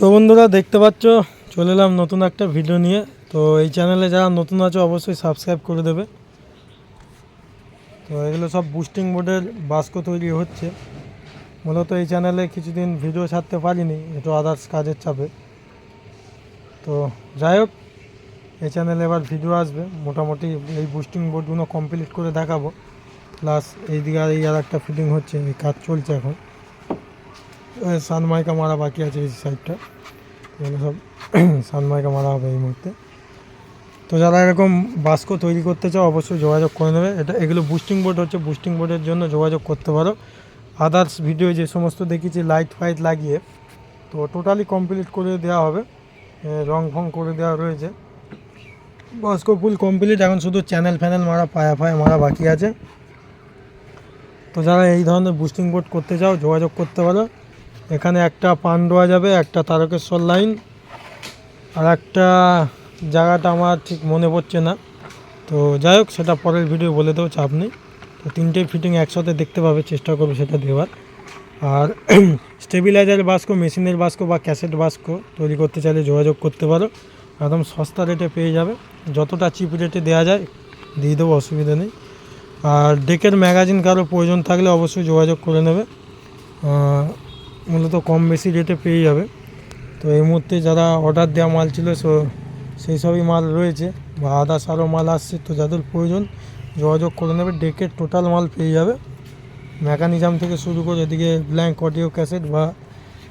তো বন্ধুরা, দেখতে পাচ্ছ, চলে এলাম নতুন একটা ভিডিও নিয়ে। তো এই চ্যানেলে যারা নতুন আছে, অবশ্যই সাবস্ক্রাইব করে দেবে। তো এগুলো সব বুস্টিং বোর্ডের বাস্ক তৈরি হচ্ছে। মূলত এই চ্যানেলে কিছুদিন ভিডিও ছাড়তে পারিনি, একটু আদার্স কাজের চাপে। তো যাই হোক, এই চ্যানেলে এবার ভিডিও আসবে। মোটামুটি এই বুস্টিং বোর্ডগুলো কমপ্লিট করে দেখাবো। প্লাস এইদিকে আর এই আর একটা ফিটিং হচ্ছে, এই কাজ চলছে এখন। সানমাইকা মারা বাকি আছে এই সাইডটা। এগুলো সব সানমাইকা মারা হবে এই মুহূর্তে। তো যারা এরকম বাস্ক তৈরি করতে চাও, অবশ্যই যোগাযোগ করে নেবে। এটা, এগুলো বুস্টিং বোর্ড হচ্ছে বুস্টিং বোর্ডের জন্য যোগাযোগ করতে পারো। আদার্স ভিডিও যে সমস্ত দেখেছি লাইট ফাইট লাগিয়ে, তো টোটালি কমপ্লিট করে দেওয়া হবে। রং ফং করে দেওয়া রয়েছে। বাস্ক ফুল কমপ্লিট এখন শুধু চ্যানেল ফ্যানেল মারা, পায়া ফায়া মারা বাকি আছে। তো যারা এই ধরনের বুস্টিং বোর্ড করতে চাও, যোগাযোগ করতে পারো। এখানে একটা পান্ডোয়া যাবে, একটা তারকেশ্বর লাইন। আর একটা জায়গাটা আমার ঠিক মনে পড়ছে না। তো যাই হোক, সেটা পরের ভিডিও বলে দেবো, চাপ নেই। তো তিনটে ফিটিং একসাথে দেখতে পাবে, চেষ্টা করবে সেটা দেওয়ার। আর স্টেবিলাইজার বাস্ক, মেশিনের বাস্ক বা ক্যাসেট বাস্ক তৈরি করতে চাইলে যোগাযোগ করতে পারো। একদম সস্তা রেটে পেয়ে যাবে। যতটা চিপ রেটে দেওয়া যায়, দিয়ে দেবো, অসুবিধা নেই। আর ডেকের ম্যাগাজিন কারও প্রয়োজন থাকলে অবশ্যই যোগাযোগ করে নেবে। মূলত কম বেশি রেটে পেয়ে যাবে তো এই মুহূর্তে যারা অর্ডার দেওয়া মাল ছিল, সো সেই সবই মাল রয়েছে বা আদার্স আরও মাল আসছে, তো যাদের প্রয়োজন যোগাযোগ করে নেবে। ডেকের টোটাল মাল পেয়ে যাবে। মেকানিজম থেকে শুরু করে এদিকে ব্ল্যাঙ্ক অডিও ক্যাসেট বা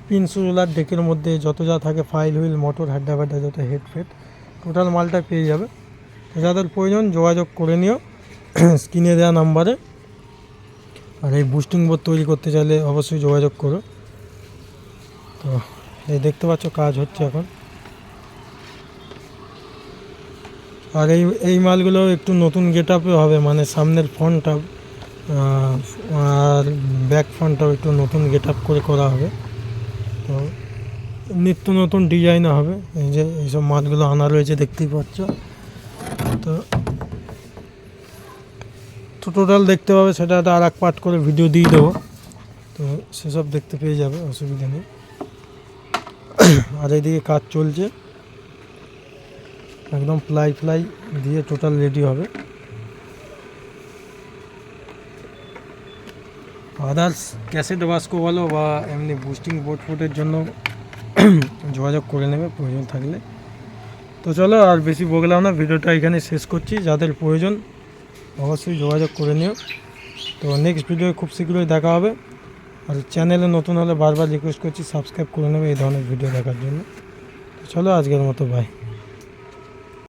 পিন সুরুলার ডেকের মধ্যে যত যা থাকে ফাইল হুইল মোটর হাড্ডা ফাড্ডা, যত হেড ফেড টোটাল মালটা পেয়ে যাবে। তো যাদের প্রয়োজন যোগাযোগ করে নিও স্ক্রিনে দেওয়া নাম্বারে আর এই বুস্টিং বোর্ড তৈরি করতে চাইলে অবশ্যই যোগাযোগ করো। তো এই দেখতে পাচ্ছ কাজ হচ্ছে এখন। আর এই এই মালগুলো একটু নতুন গেট আপে হবে মানে সামনের ফ্রন্টটা আর ব্যাক ফ্রন্টটাও একটু নতুন গেট আপ করে করা হবে। তো নিত্য নতুন ডিজাইন হবে, এই যে এইসব মালগুলো আনা রয়েছে দেখতেই পাচ্ছ। তো তো টোটাল দেখতে পাবে, সেটা আর এক পার্ট করে ভিডিও দিয়ে দেবো। তো সেসব দেখতে পেয়ে যাবে, অসুবিধা নেই। আর এইদিকে কাজ চলছে। একদম প্লাই ফ্লাই দিয়ে টোটাল রেডি হবে। আদার্স ক্যাসেট বাস্কো বলো বা এমনি বুস্টিং বোর্ড ফোর্ডের জন্য যোগাযোগ করে নেবে, প্রয়োজন থাকলে। তো চলো আর বেশি বগলাম না, ভিডিওটা এখানে শেষ করছি। যাদের প্রয়োজন, অবশ্যই যোগাযোগ করে নিও। তো নেক্সট ভিডিও খুব শীঘ্রই দেখা হবে। আর চ্যানেলে নতুন হলে বারবার রিকোয়েস্ট করছি সাবস্ক্রাইব করে নেবে এই ধরনের ভিডিও দেখার জন্য। চলো আজকের মতো বাই